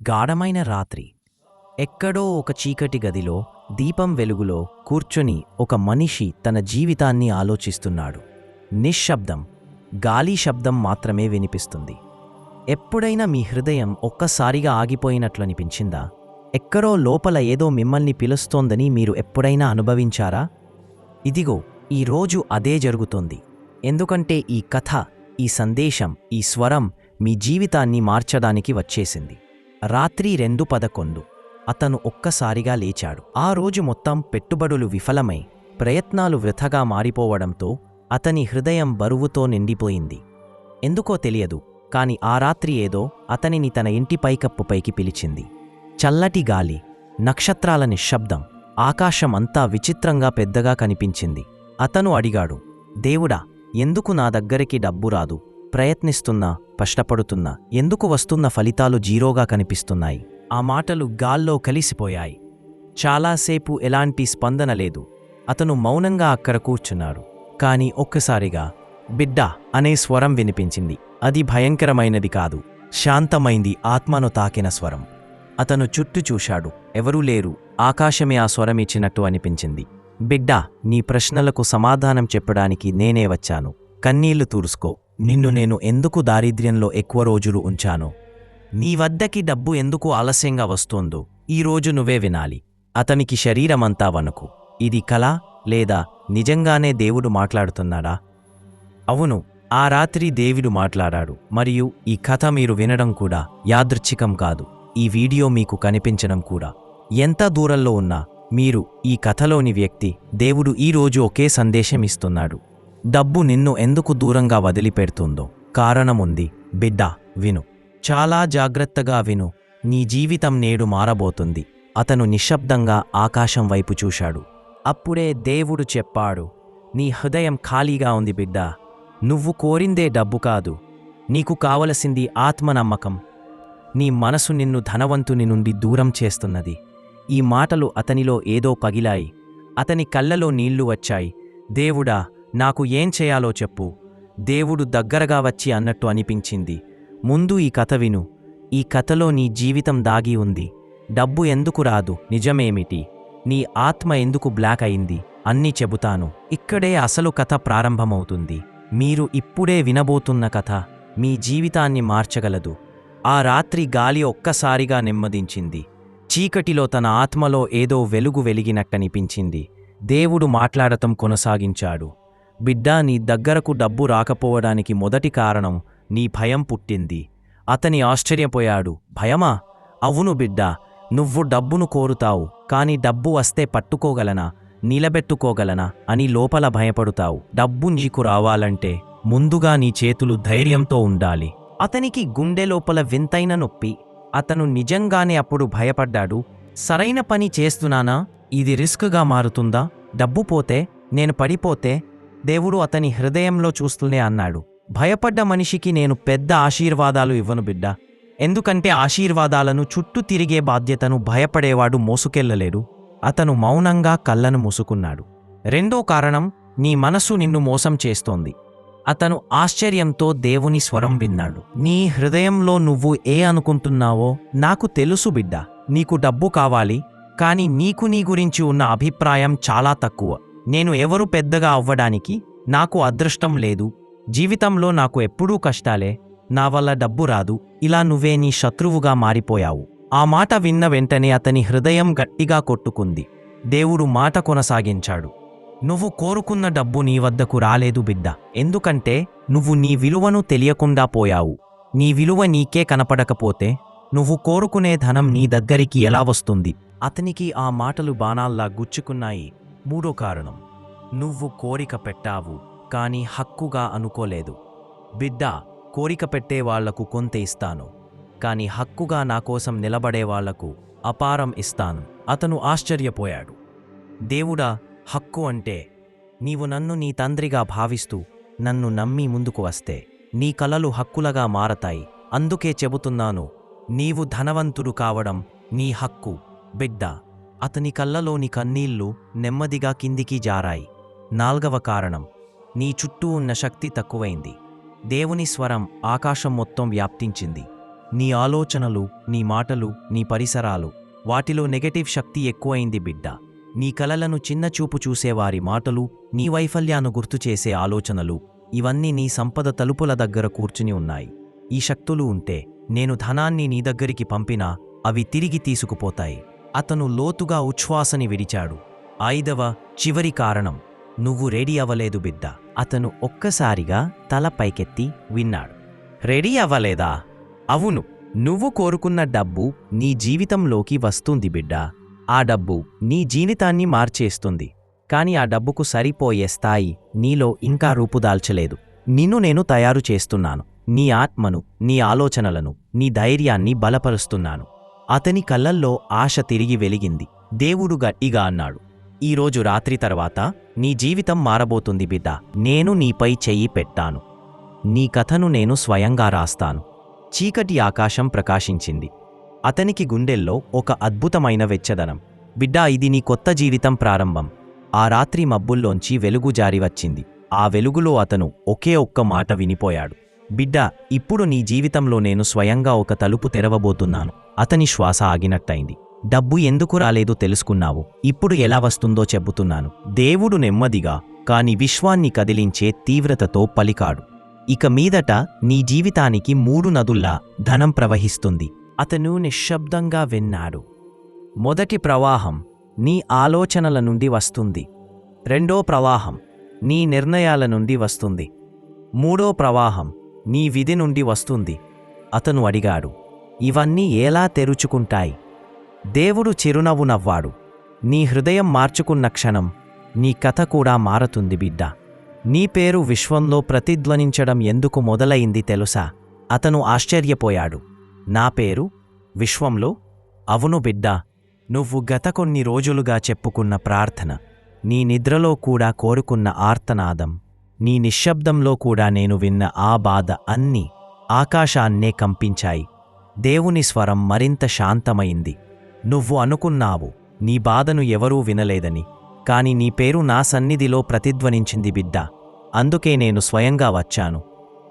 గాఢమైన రాత్రి. ఎక్కడో ఒక చీకటి గదిలో దీపం వెలుగులో కూర్చొని ఒక మనిషి తన జీవితాన్ని ఆలోచిస్తున్నాడు. నిశ్శబ్దం గాలి శబ్దం మాత్రమే వినిపిస్తుంది. ఎప్పుడైనా మీ హృదయం ఒక్కసారిగా ఆగిపోయినట్లు అనిపించిందా? ఎక్కడో లోపల ఏదో మిమ్మల్ని పిలుస్తోందని మీరు ఎప్పుడైనా అనుభవించారా? ఇదిగో ఈరోజు అదే జరుగుతోంది. ఎందుకంటే ఈ కథ ఈ సందేశం ఈ స్వరం మీ జీవితాన్ని మార్చడానికి వచ్చేసింది. రాత్రి రెండు పదకొండు. అతను ఒక్కసారిగా లేచాడు. ఆ రోజు మొత్తం పెట్టుబడులు విఫలమై ప్రయత్నాలు వృథగా మారిపోవడంతో అతని హృదయం బరువుతో నిండిపోయింది. ఎందుకో తెలియదు కాని ఆ రాత్రి ఏదో అతనిని తన ఇంటి పైకప్పుపైకి పిలిచింది. చల్లటి గాలి నక్షత్రాల నిశ్శబ్దం ఆకాశం అంతా విచిత్రంగా పెద్దగా కనిపించింది. అతను అడిగాడు దేవుడా ఎందుకు నా దగ్గరికి డబ్బు రాదు? ప్రయత్నిస్తున్నా కష్టపడుతున్నా ఎందుకు వస్తున్న ఫలితాలు జీరోగా కనిపిస్తున్నాయి? ఆ మాటలు గాల్లో కలిసిపోయాయి. చాలాసేపు ఎలాంటి స్పందన లేదు. అతను మౌనంగా అక్కడ కూర్చున్నాడు. కాని ఒక్కసారిగా బిడ్డ అనే స్వరం వినిపించింది. అది భయంకరమైనది కాదు. శాంతమైంది ఆత్మను తాకిన స్వరం. అతను చుట్టూ చూశాడు. ఎవరూ లేరు. ఆకాశమే ఆ స్వరం ఇచ్చినట్టు అనిపించింది. బిడ్డా నీ ప్రశ్నలకు సమాధానం చెప్పడానికి నేనే వచ్చాను. కన్నీళ్ళు తూర్చుకో నిన్ను నేను ఎందుకు దారిద్ర్యంలో ఎక్కువ రోజులు ఉంచాను? నీ వద్దకి డబ్బు ఎందుకు ఆలస్యంగా వస్తోందో ఈ రోజు నువ్వే వినాలి. అతనికి శరీరమంతా వణుకు. ఇది కళ లేదా నిజంగానే దేవుడు మాట్లాడుతున్నాడా? అవును ఆ రాత్రి దేవుడు మాట్లాడాడు. మరియు ఈ కథ మీరు వినడం కూడా యాదృచ్ఛికం కాదు. ఈ వీడియో మీకు కనిపించడం కూడా. ఎంత దూరంలో ఉన్నా మీరు ఈ కథలోని వ్యక్తి దేవుడు ఈ రోజు ఒకే సందేశం ఇస్తున్నాడు. డబ్బు నిన్ను ఎందుకు దూరంగా వదిలిపెడుతుందో. కారణముంది బిడ్డ విను. చాలా జాగ్రత్తగా విను. నీ జీవితం నేడు మారబోతుంది. అతను నిశ్శబ్దంగా ఆకాశం వైపు చూశాడు. అప్పుడే దేవుడు చెప్పాడు నీ హృదయం ఖాళీగా ఉంది బిడ్డా. నువ్వు కోరిందే డబ్బు కాదు. నీకు కావలసింది ఆత్మనమ్మకం. నీ మనసు నిన్ను ధనవంతుని నుండి దూరం చేస్తున్నది. ఈ మాటలు అతనిలో ఏదో పగిలాయి. అతని కళ్ళలో నీళ్ళు వచ్చాయి. దేవుడా నాకు ఏం చేయాలో చెప్పు. దేవుడు దగ్గరగా వచ్చి అన్నట్టు అనిపించింది. ముందు ఈ కథ విను. ఈ కథలో నీ జీవితం దాగి ఉంది. డబ్బు ఎందుకు రాదు? నిజమేమిటి? నీ ఆత్మ ఎందుకు బ్లాక్ అయింది? అన్నీ చెబుతాను. ఇక్కడే అసలు కథ ప్రారంభమవుతుంది. మీరు ఇప్పుడే వినబోతున్న కథ మీ జీవితాన్ని మార్చగలదు. ఆ రాత్రి గాలి ఒక్కసారిగా నెమ్మదించింది. చీకటిలో తన ఆత్మలో ఏదో వెలుగు వెలిగినట్టనిపించింది. దేవుడు మాట్లాడటం కొనసాగించాడు. బిడ్డా నీ దగ్గరకు డబ్బు రాకపోవడానికి మొదటి కారణం నీ భయం పుట్టింది. అతని ఆశ్చర్యపోయాడు. భయమా? అవును బిడ్డా నువ్వు డబ్బును కోరుతావు కాని డబ్బు వస్తే పట్టుకోగలనా? నిలబెట్టుకోగలనా? అని లోపల భయపడుతావు. డబ్బు నీకు రావాలంటే ముందుగా నీ చేతులు ధైర్యంతో ఉండాలి. అతనికి గుండె లోపల వింతైన నొప్పి. అతను నిజంగానే అప్పుడు భయపడ్డాడు. సరైన పని చేస్తున్నానా? ఇది రిస్క్గా మారుతుందా? డబ్బు పోతే నేను పడిపోతే దేవుడు అతని హృదయంలో చూస్తూనే అన్నాడు. భయపడ్డ మనిషికి నేను పెద్ద ఆశీర్వాదాలు ఇవ్వను బిడ్డ. ఎందుకంటే ఆశీర్వాదాలను చుట్టూ తిరిగే బాధ్యతను భయపడేవాడు మోసుకెళ్ళలేడు. అతను మౌనంగా కళ్ళను మూసుకున్నాడు. రెండో కారణం నీ మనసు నిన్ను మోసం చేస్తోంది. అతను ఆశ్చర్యంతో దేవుని స్వరం విన్నాడు. నీ హృదయంలో నువ్వు ఏ అనుకుంటున్నావో నాకు తెలుసు బిడ్డ. నీకు డబ్బు కావాలి కాని నీకు నీ గురించి ఉన్న అభిప్రాయం చాలా తక్కువ. నేను ఎవరు పెద్దగా అవ్వడానికి నాకు అదృష్టం లేదు. జీవితంలో నాకు ఎప్పుడూ కష్టాలే. నా వల్ల డబ్బు రాదు. ఇలా నువ్వే నీ శత్రువుగా మారిపోయావు. ఆ మాట విన్న వెంటనే అతని హృదయం గట్టిగా కొట్టుకుంది. దేవుడు మాట కొనసాగించాడు. నువ్వు కోరుకున్న డబ్బు నీ వద్దకు రాలేదు బిడ్డ. ఎందుకంటే నువ్వు నీ విలువను తెలియకుండా పోయావు. నీ విలువ నీకే కనపడకపోతే నువ్వు కోరుకునే ధనం నీ దగ్గరికి ఎలా వస్తుంది? అతనికి ఆ మాటలు బాణాల్లా గుచ్చుకున్నాయి. మూడో కారణం. నువ్వు కోరిక పెట్టావు కానీ హక్కుగా అనుకోలేదు. బిడ్డ కోరిక పెట్టే వాళ్ళకు కొంత ఇస్తాను కాని హక్కుగా నా కోసం నిలబడే వాళ్ళకు అపారం ఇస్తాను. అతను ఆశ్చర్యపోయాడు. దేవుడా హక్కు అంటే నీవు నన్ను నీ తండ్రిగా భావిస్తూ నన్ను నమ్మి ముందుకు వస్తే నీ కలలు హక్కులగా మారతాయి. అందుకే చెబుతున్నాను నీవు ధనవంతుడు కావడం నీ హక్కు. బిడ్డ అతని కళ్ళలోని కన్నీళ్ళు నెమ్మదిగా కిందికి జారాయి. నాల్గవ కారణం నీ చుట్టూ ఉన్న శక్తి తక్కువైంది. దేవుని స్వరం ఆకాశం మొత్తం వ్యాప్తించింది. నీ ఆలోచనలు నీ మాటలు నీ పరిసరాలు వాటిలో నెగటివ్ శక్తి ఎక్కువైంది బిడ్డ. నీ కలలను చిన్నచూపు చూసేవారి మాటలు నీ వైఫల్యాన్ని గుర్తుచేసే ఆలోచనలు ఇవన్నీ నీ సంపద తలుపుల దగ్గర కూర్చుని ఉన్నాయి. ఈ శక్తులు ఉంటే నేను ధనాన్ని నీ దగ్గరికి పంపినా అవి తిరిగి తీసుకుపోతాయి. అతను లోతుగా ఉచ్ఛ్వాసని విడిచాడు ఐదవ చివరి కారణం నువ్వు రెడీ అవ్వలేదు బిడ్డ. అతను ఒక్కసారిగా తల పైకెత్తి విన్నాడు. రెడీ అవ్వలేదా? అవును నువ్వు కోరుకున్న డబ్బు నీ జీవితంలోకి వస్తుంది బిడ్డ. ఆ డబ్బు నీ జీవితాన్ని మార్చేస్తుంది. కాని ఆ డబ్బుకు సరిపోయే స్థాయి నీలో ఇంకా రూపుదాల్చలేదు నిన్ను నేను తయారు చేస్తున్నాను. నీ ఆత్మను నీ ఆలోచనలను నీ ధైర్యాన్ని బలపరుస్తున్నాను. అతని కళ్ళల్లో ఆశ తిరిగి వెలిగింది. దేవుడు గట్టిగా అన్నాడు. ఈరోజు రాత్రి తర్వాత నీ జీవితం మారబోతుంది బిడ్డ. నేను నీపై చెయ్యి పెట్టాను. నీ కథను నేను స్వయంగా రాస్తాను. చీకటి ఆకాశం ప్రకాశించింది. అతనికి గుండెల్లో ఒక అద్భుతమైన వెచ్చదనం. బిడ్డా ఇది నీ కొత్త జీవితం ప్రారంభం. ఆ రాత్రి మబ్బుల్లోంచి వెలుగు జారి వచ్చింది. ఆ వెలుగులో అతను ఒకే ఒక్క మాట వినిపోయాడు. బిడ్డా ఇప్పుడు నీ జీవితంలో నేను స్వయంగా ఒక తలుపు తెరవబోతున్నాను. అతని శ్వాస ఆగినట్టయింది. డబ్బు ఎందుకు రాలేదో తెలుసుకున్నావు. ఇప్పుడు ఎలా వస్తుందో చెబుతున్నాను. దేవుడు నెమ్మదిగా కాని విశ్వాన్ని కదిలించే తీవ్రతతో పలికాడు. ఇక మీదట నీ జీవితానికి మూడు నదుల్లా ధనం ప్రవహిస్తుంది. అతను నిశ్శబ్దంగా విన్నాడు. మొదటి ప్రవాహం నీ ఆలోచనల నుండి వస్తుంది. రెండో ప్రవాహం నీ నిర్ణయాల నుండి వస్తుంది. మూడో ప్రవాహం నీ విధి నుండి వస్తుంది. అతను అడిగాడు. ఇవన్నీ ఎలా తెరుచుకుంటాయి? దేవుడు చిరునవ్వు నవ్వాడు. నీ హృదయం మార్చుకున్న క్షణం నీ కథ కూడా మారుతుంది బిడ్డ. నీ పేరు విశ్వంలో ప్రతిధ్వనించడం ఎందుకు మొదలైంది తెలుసా? అతను ఆశ్చర్యపోయాడు. నా పేరు? విశ్వంలో? అవును బిడ్డ. నువ్వు గత కొన్ని రోజులుగా చెప్పుకున్న ప్రార్థన నీ నిద్రలో కూడా కోరుకున్న ఆర్తనాదం నీ నిశ్శబ్దంలో కూడా నేను విన్న ఆ బాధ అన్నీ ఆకాశాన్నే కంపించాయి. దేవుని స్వరం మరింత శాంతమైంది. నువ్వు అనుకున్నావు నీ బాధను ఎవరూ వినలేదని కాని నీ పేరు నా సన్నిధిలో ప్రతిధ్వనించింది బిడ్డ. అందుకే నేను స్వయంగా వచ్చాను.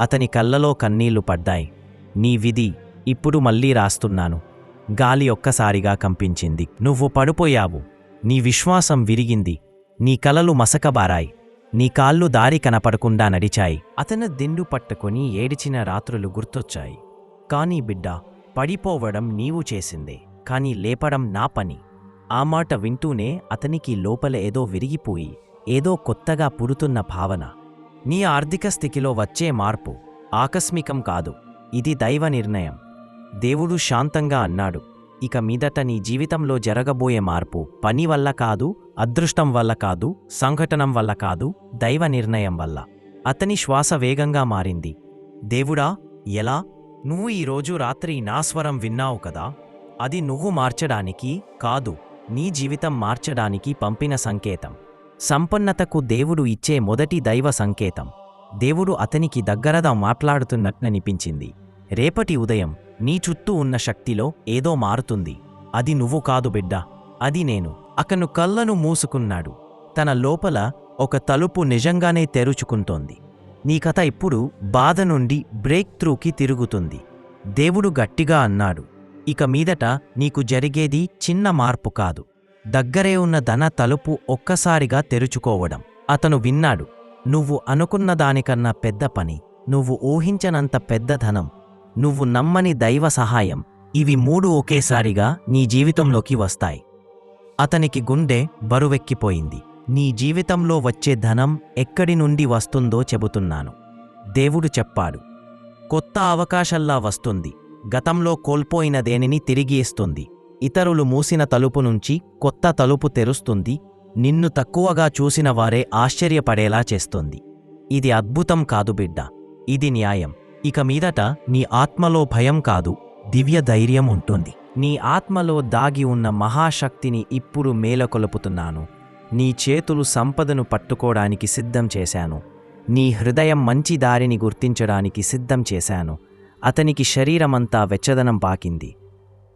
అతని కళ్ళలో కన్నీళ్ళు పడ్డాయి. నీ విధి ఇప్పుడు మళ్ళీ రాస్తున్నాను. గాలి ఒక్కసారిగా కంపించింది. నువ్వు పడిపోయావు. నీ విశ్వాసం విరిగింది. నీ కలలు మసకబారాయి. నీ కాళ్ళు దారి కనపడకుండా నడిచాయి. అతను దిండు పట్టుకొని ఏడిచిన రాత్రులు గుర్తొచ్చాయి. కానీ బిడ్డ పడిపోవడం నీవు చేసిందే కాని లేపడం నా పని. ఆ మాట వింటూనే అతనికి లోపల ఏదో విరిగిపోయి ఏదో కొత్తగా పుడుతున్న భావన. నీ ఆర్థిక స్థితిలో వచ్చే మార్పు ఆకస్మికం కాదు ఇది దైవ నిర్ణయం. దేవుడు శాంతంగా అన్నాడు ఇక మీదట నీ జీవితంలో జరగబోయే మార్పు పని వల్ల కాదు అదృష్టం వల్ల కాదు సంఘటనం వల్ల కాదు దైవ నిర్ణయం వల్ల. అతని శ్వాస వేగంగా మారింది. దేవుడా ఎలా? నువ్వు ఈరోజు రాత్రి నా స్వరం విన్నావు కదా? అది నువ్వు మార్చడానికి కాదు నీ జీవితం మార్చడానికి పంపిన సంకేతం. సంపన్నతకు దేవుడు ఇచ్చే మొదటి దైవ సంకేతం. దేవుడు అతనికి దగ్గరగా మాట్లాడుతున్నట్లనిపించింది. రేపటి ఉదయం నీ చుట్టూ ఉన్న శక్తిలో ఏదో మారుతుంది. అది నువ్వు కాదు బిడ్డ అది నేను. అకను కళ్ళను మూసుకున్నాడు. తన లోపల ఒక తలుపు నిజంగానే తెరుచుకుంటోంది. నీ కథ ఇప్పుడు బాధ నుండి బ్రేక్ త్రూకి తిరుగుతుంది. దేవుడు గట్టిగా అన్నాడు. ఇక మీదట నీకు జరిగేది చిన్న మార్పు కాదు. దగ్గరే ఉన్న ధన తలుపు ఒక్కసారిగా తెరుచుకోవడం. అతను విన్నాడు. నువ్వు అనుకున్న దానికన్నా పెద్ద పని. నువ్వు ఊహించనంత పెద్ద ధనం. నువ్వు నమ్మని దైవ సహాయం. ఇవి మూడు ఒకేసారిగా నీ జీవితంలోకి వస్తాయి. అతనికి గుండె బరువెక్కిపోయింది. నీ జీవితంలో వచ్చే ధనం ఎక్కడి నుండి వస్తుందో చెబుతున్నాను. దేవుడు చెప్పాడు. కొత్త అవకాశల్లా వస్తుంది. గతంలో కోల్పోయిన దేనిని తిరిగి ఇస్తుంది. ఇతరులు మూసిన తలుపు నుంచి కొత్త తలుపు తెరుస్తుంది. నిన్ను తక్కువగా చూసిన వారే ఆశ్చర్యపడేలా చేస్తుంది. ఇది అద్భుతం కాదు బిడ్డ. ఇది న్యాయం. ఇక మీదట నీ ఆత్మలో భయం కాదు దివ్య ధైర్యం ఉంటుంది. నీ ఆత్మలో దాగి ఉన్న మహాశక్తిని ఇప్పుడు మేలకొలుపుతున్నాను. నీ చేతులు సంపదను పట్టుకోడానికి సిద్ధం చేశాను. నీ హృదయం మంచి దారిని గుర్తించడానికి సిద్ధం చేశాను. అతనికి శరీరమంతా వెచ్చదనం పాకింది.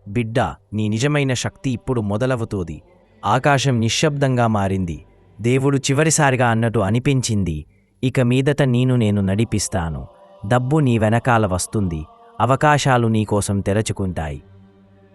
బిడ్డ నీ నిజమైన శక్తి ఇప్పుడు మొదలవుతోంది. ఆకాశం నిశ్శబ్దంగా మారింది. దేవుడు చివరిసారిగా అన్నట్టు అనిపించింది. ఇక మీదట నేను నేను నడిపిస్తాను. డబ్బు నీ వెనకాల వస్తుంది. అవకాశాలు నీకోసం తెరచుకుంటాయి.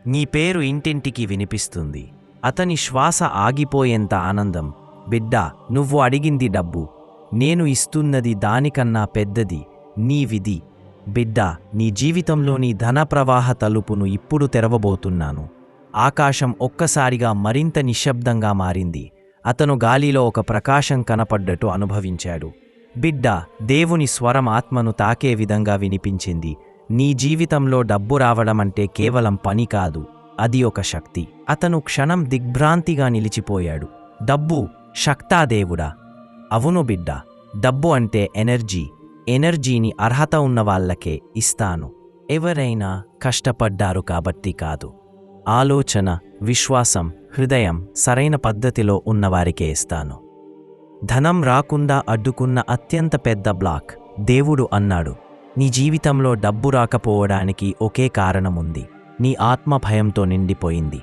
నీ పేరు ఇంటింటికి వినిపిస్తుంది. అతని శ్వాస ఆగిపోయేంత ఆనందం. బిడ్డ నువ్వు అడిగింది డబ్బు. నేను ఇస్తున్నది దానికన్నా పెద్దది. నీ విధి. బిడ్డ నీ జీవితంలోని ధన ప్రవాహ తలుపును ఇప్పుడు తెరవబోతున్నాను. ఆకాశం ఒక్కసారిగా మరింత నిశ్శబ్దంగా మారింది. అతను గాలిలో ఒక ప్రకాశం కనపడ్డట్టు అనుభవించాడు. బిడ్డ దేవుని స్వరం ఆత్మను తాకే విధంగా వినిపించింది. నీ జీవితంలో డబ్బు రావడం అంటే కేవలం పని కాదు. అది ఒక శక్తి. అతను క్షణం దిగ్భ్రాంతిగా నిలిచిపోయాడు. డబ్బు శక్తాదేవుడా. అవును బిడ్డ. డబ్బు అంటే ఎనర్జీ. ఎనర్జీని అర్హత ఉన్న వాళ్ళకే ఇస్తాను. ఎవరైనా కష్టపడ్డారు కాబట్టి కాదు. ఆలోచన విశ్వాసం హృదయం సరైన పద్ధతిలో ఉన్నవారికే ఇస్తాను. ధనం రాకుండా అడ్డుకున్న అత్యంత పెద్ద బ్లాక్ దేవుడు అన్నాడు. నీ జీవితంలో డబ్బు రాకపోవడానికి ఒకే కారణముంది. నీ ఆత్మ భయంతో నిండిపోయింది.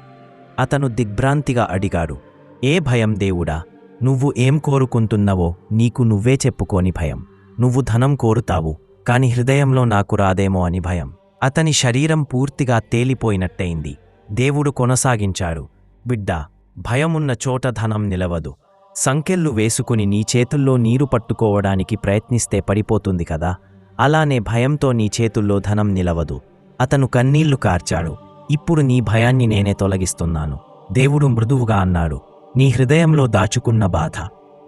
అతను దిగ్భ్రాంతిగా అడిగాడు ఏ భయం దేవుడా? నువ్వు ఏం కోరుకుంటున్నావో నీకు నువ్వే చెప్పుకోని భయం. నువ్వు ధనం కోరుతావు కాని హృదయంలో నాకు రాదేమో అని భయం. అతని శరీరం పూర్తిగా తేలిపోయినట్టయింది. దేవుడు కొనసాగించాడు బిడ్డా భయమున్న చోట ధనం నిలవదు. సంకెళ్ళు వేసుకుని నీ చేతుల్లో నీరు పట్టుకోవడానికి ప్రయత్నిస్తే పడిపోతుంది కదా. అలానే భయంతో నీ చేతుల్లో ధనం నిలవదు. అతను కన్నీళ్ళు కార్చాడు. ఇప్పుడు నీ భయాన్ని నేనే తొలగిస్తున్నాను. దేవుడు మృదువుగా అన్నాడు. నీ హృదయంలో దాచుకున్న బాధ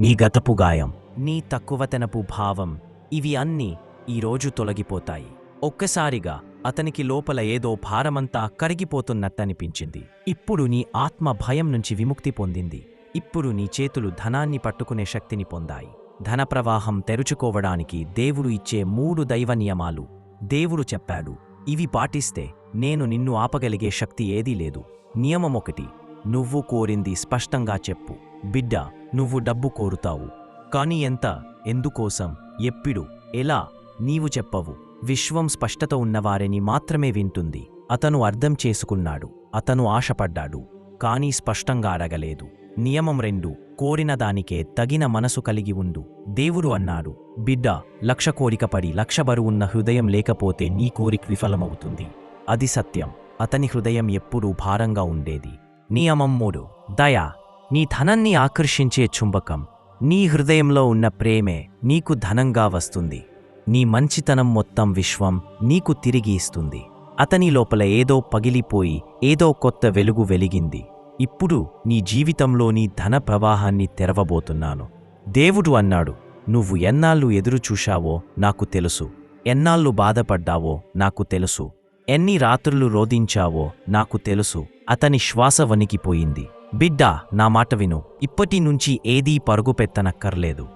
నీ గతపు గాయం నీ తక్కువతనపు భావం ఇవి అన్నీ ఈరోజు తొలగిపోతాయి. ఒక్కసారిగా అతనికి లోపల ఏదో భారమంతా కరిగిపోతున్నట్టనిపించింది. ఇప్పుడు నీ ఆత్మ భయం నుంచి విముక్తి పొందింది. ఇప్పుడు నీ చేతులు ధనాన్ని పట్టుకునే శక్తిని పొందాయి. ధన ప్రవాహం తెరుచుకోవడానికి దేవుడు ఇచ్చే మూడు దైవ నియమాలు దేవుడు చెప్పాడు. ఇవి పాటిస్తే నేను నిన్ను ఆపగలిగే శక్తి ఏదీ లేదు. నియమం ఒకటి నువ్వు కోరింది స్పష్టంగా చెప్పు. బిడ్డ నువ్వు డబ్బు కోరుతావు. కాని ఎంత ఎందుకోసం ఎప్పుడు ఎలా నీవు చెప్పవు. విశ్వం స్పష్టత ఉన్నవారిని మాత్రమే వింటుంది. అతను అర్థం చేసుకున్నాడు. అతను ఆశపడ్డాడు. కానీ స్పష్టంగా అడగలేదు. నియమం రెండు కోరిన దానికే తగిన మనసు కలిగి ఉండు. దేవుడు అన్నాడు బిడ్డ లక్ష కోరికపడి లక్ష బరువున్న హృదయం లేకపోతే నీ కోరిక విఫలమవుతుంది. అది సత్యం. అతని హృదయం ఎప్పుడూ భారంగా ఉండేది. నియమం మూడు. దయ నీ ధనాన్ని ఆకర్షించే చుంబకం. నీ హృదయంలో ఉన్న ప్రేమే నీకు ధనంగా వస్తుంది. నీ మంచితనం మొత్తం విశ్వం నీకు తిరిగి ఇస్తుంది. అతని లోపల ఏదో పగిలిపోయి ఏదో కొత్త వెలుగు వెలిగింది. ఇప్పుడు నీ జీవితంలోని ధన ప్రవాహాన్ని తెరవబోతున్నాను. దేవుడు అన్నాడు నువ్వు ఎన్నాళ్ళు ఎదురుచూశావో నాకు తెలుసు. ఎన్నాళ్ళు బాధపడ్డావో నాకు తెలుసు. ఎన్ని రాత్రులు రోధించావో నాకు తెలుసు. అతని శ్వాస వణికిపోయింది. బిడ్డా నా మాట విను. ఇప్పటి నుంచి ఏదీ పరుగుపెత్తనక్కర్లేదు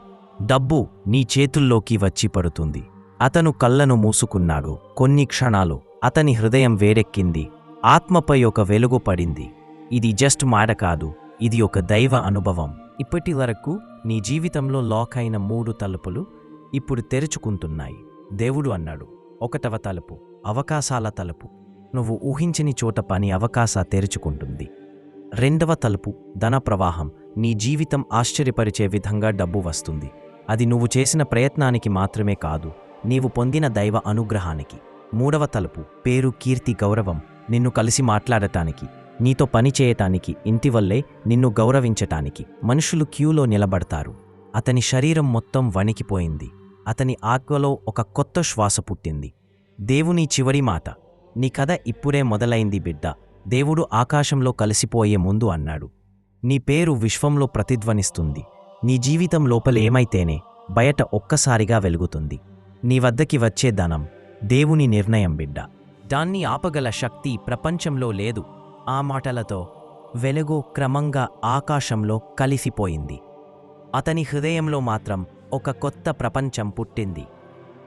డబ్బు నీ చేతుల్లోకి వచ్చి పడుతుంది. అతను కళ్ళను మూసుకున్నాడు. కొన్ని క్షణాలు అతని హృదయం వేడెక్కింది ఆత్మపై ఒక వెలుగు పడింది. ఇది జస్ట్ మాట కాదు ఇది ఒక దైవ అనుభవం. ఇప్పటి వరకు నీ జీవితంలో లాక్ అయిన మూడు తలుపులు ఇప్పుడు తెరుచుకుంటున్నాయి. దేవుడు అన్నాడు ఒకటవ తలుపు అవకాశాల తలుపు. నువ్వు ఊహించని చోట పని అవకాశ తెరుచుకుంటుంది. రెండవ తలుపు ధన ప్రవాహం. నీ జీవితం ఆశ్చర్యపరిచే విధంగా డబ్బు వస్తుంది. అది నువ్వు చేసిన ప్రయత్నానికి మాత్రమే కాదు నీవు పొందిన దైవ అనుగ్రహానికి. మూడవ తలుపు పేరు కీర్తి గౌరవం. నిన్ను కలిసి మాట్లాడటానికి. నీతో పని చేయటానికి ఇంటి వల్లే నిన్ను గౌరవించటానికి. మనుషులు క్యూలో నిలబడతారు. అతని శరీరం మొత్తం వణికిపోయింది. అతని ఆత్మలో ఒక కొత్త శ్వాస పుట్టింది. దేవుని చివరి మాట నీ కథ ఇప్పుడే మొదలైంది బిడ్డ. దేవుడు ఆకాశంలో కలిసిపోయే ముందు అన్నాడు. నీ పేరు విశ్వంలో ప్రతిధ్వనిస్తుంది. నీ జీవితం లోపల ఏమైతేనే బయట ఒక్కసారిగా వెలుగుతుంది. నీ వద్దకి వచ్చే ధనం దేవుని నిర్ణయం బిడ్డ. దాన్ని ఆపగల శక్తి ప్రపంచంలో లేదు. ఆ మాటలతో వెలుగు క్రమంగా ఆకాశంలో కలిసిపోయింది. అతని హృదయంలో మాత్రం ఒక కొత్త ప్రపంచం పుట్టింది.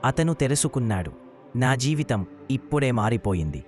అతను తెలుసుకున్నాడు నా జీవితం ఇప్పుడే మారిపోయింది.